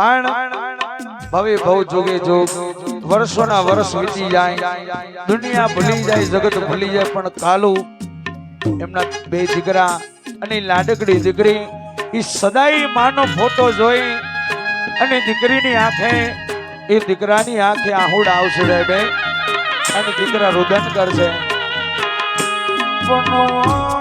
પણ ભવે ભવ જોગે જોગ, વર્ષોના વર્ષ વીતી જાય, દુનિયા ભૂલી જાય, જગત ભૂલી જાય, પણ કાલુ એમના બે દીકરા અને લાડકડી દીકરી એ સદાય માનો ફોટો જોઈ અને દીકરીની આંખે, એ દીકરાની આંખે આહુડ આવશે બે, અને દીકરા રુદન કરશે. પણ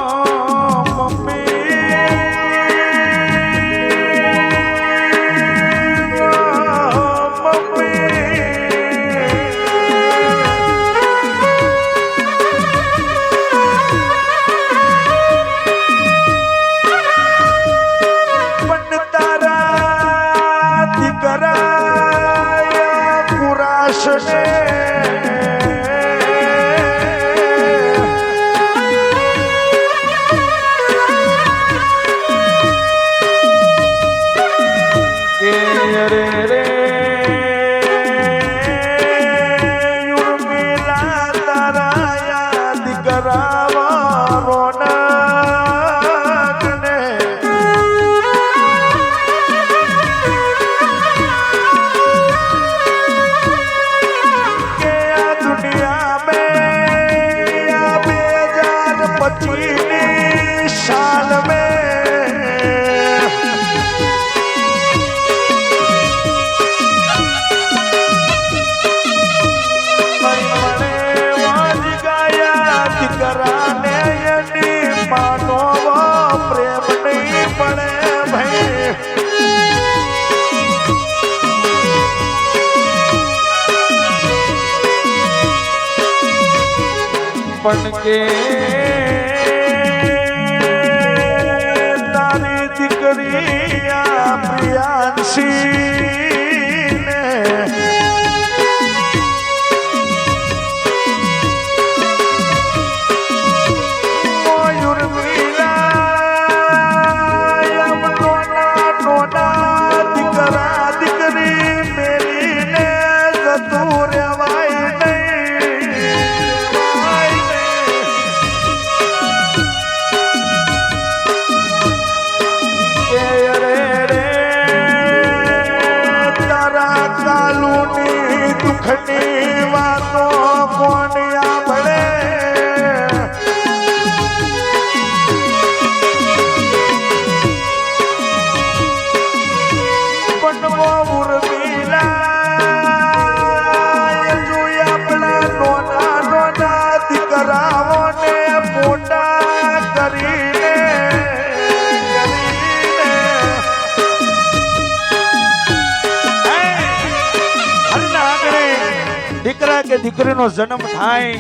યાદ પણ કે તારી દીકરી પ્રિયાંશી. કે દીકરીનો જન્મ થાય,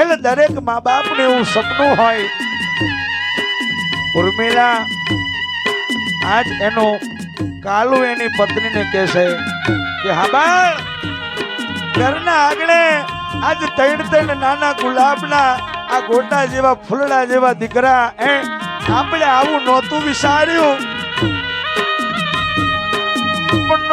એટલે દરેક મા બાપને એવું સપનું હોય. ઉર્મિલા, આજ એનો કાલુ એની પત્નીને કહેશે કે, હા, બાળ, ઘરના આગળ આજ ત્રણ ત્રણ નાના ગુલાબના આ ગોટા જેવા ફૂલડા જેવા દીકરા એ આપણે આવું નહોતું વિચાર્યું પણ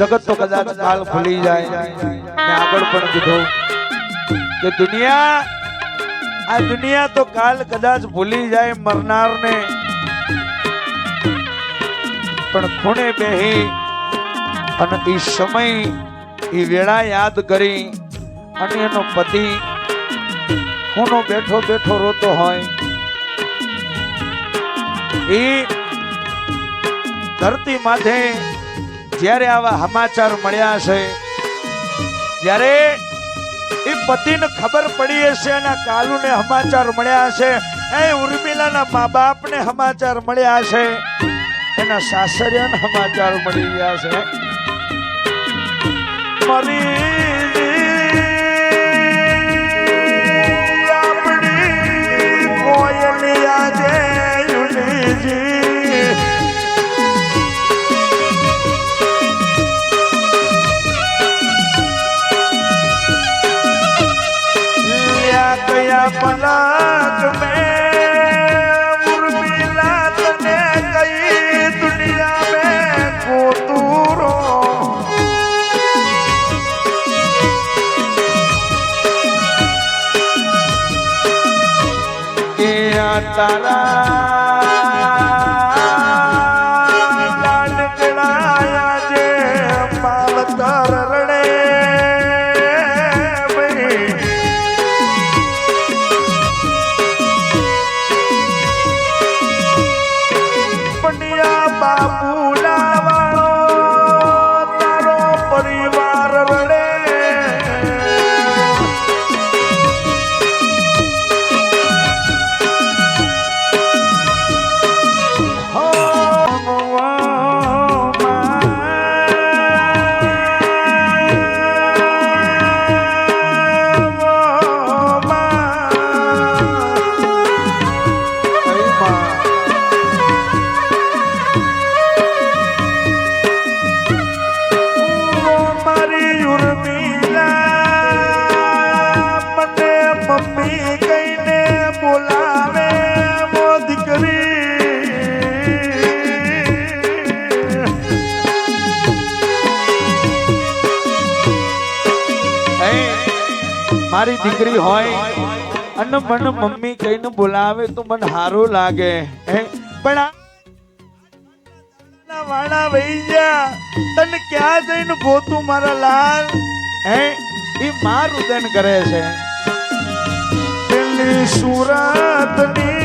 જગત તો કદાચ કાલ ખુલી જાય. મેં આગળ પણ કીધું કે દુનિયા આ દુનિયા તો કાલ કદાચ ભૂલી જાય મરનારને. પણ ખૂણે બેહી અને એ સમય એ વેળા યાદ કરી અને એનો પતિ ખૂણો બેઠો બેઠો રોતો હોય. એ ધરતી માથે જ્યારે આવા સમાચાર મળ્યા છે જ્યારે એ પતિને ખબર પડી હશે અને કાલુને સમાચાર મળ્યા છે. એ ઉર્મિલાના મા બાપને સમાચાર મળ્યા છે. એના સાસરિયાને સમાચાર મળી ગયા છે. મરી મારી દીકરી હોય, અને મને મમ્મી કહીને બોલાવે તો મને સારું લાગે. હે? પણ વાણા વહી તને ક્યાં જઈને ભોતું મારા લાલ? હે? એ મારું રુદન કરે છે. પેલી સુરતની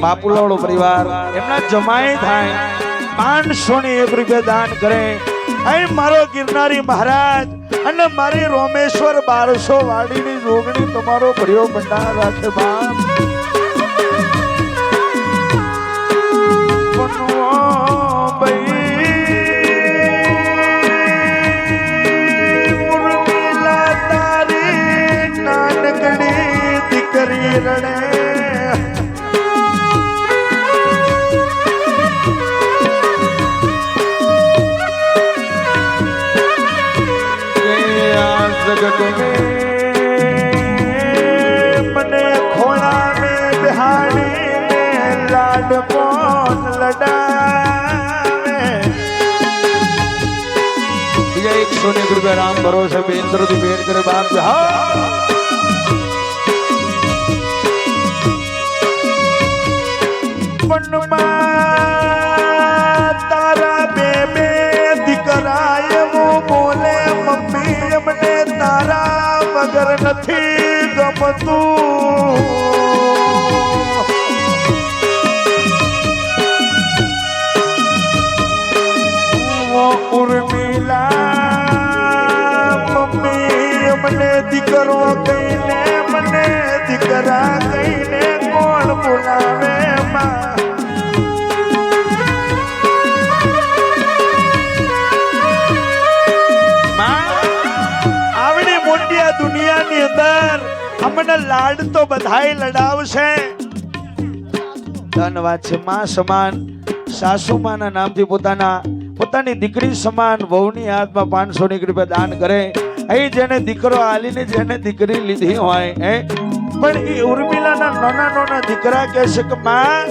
કનુભાઈ પરિવાર, એમના જમાય થાય. પાંચસો ની એક રૂપિયા દાન કરે. અહીં મારો ગિરનારી મહારાજ અને મારી રોમેશ્વર બારસો વાડીની જોગણી તમારો ભર્યો ભંડાર રાખે બાપ. આ જગત में મને ખોળા में બિહાડી ને લાડ કોણ લડાવે બીજા એકસો ને એક રૂપિયા રામ ભરોસે બેન્દ્ર તું બેન કરે બાપ હા પન્નમાં tu અમને લાડ તો બધાય લડાવશે. ધનવાદ છે માં સમાન સાસુમાના નામથી પોતાના, પોતાની દીકરી સમાન, વહુની હાથમાં પાંચસો ની રૂપિયા દાન કરે. અહીં જેને દીકરો આલીને જેને દીકરી લીધી હોય, હે? પણ એ ઉર્મિલાના નાના નાના દીકરા કહે છે કે, માં,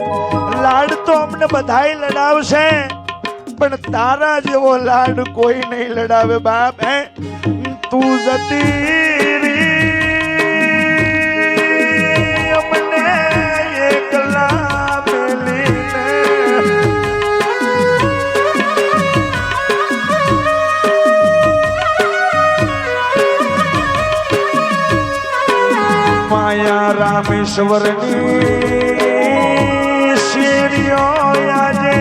લાડ તો અમને બધાય લડાવશે. પણ તારા જેવો લાડ કોઈ નહીં લડાવે બાપ, હે? તું જતી રામેશ્વરની શેરીઓ આજે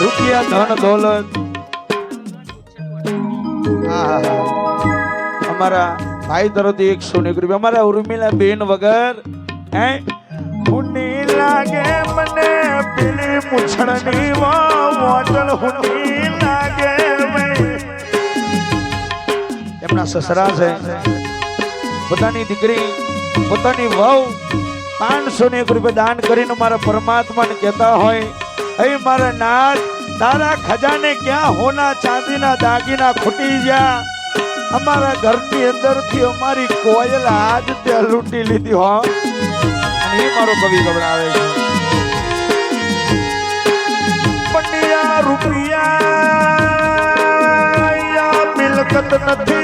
રૂપિયા ધન દોલત. અમારા ભાઈ તરફથી એકસો ને રૂપિયા. અમારા ઉર્મિલા બેન વગર, હે? લાગે એમના સસરા છે. પોતાની દીકરી, પોતાની વહુ પાંચસો ને એક રૂપિયા દાન કરીને મારા પરમાત્માને કહેતા હોય, હે મારા નાથ, તારા ખજાને ક્યાં હોના ચાંદીના દાગીના ખૂટી ગયા? અમારા ઘરની અંદરથી અમારી કોયલ આજ તે લૂંટી લીધી હો. અને એ મારો કવિ ગવડાવે છે. નથી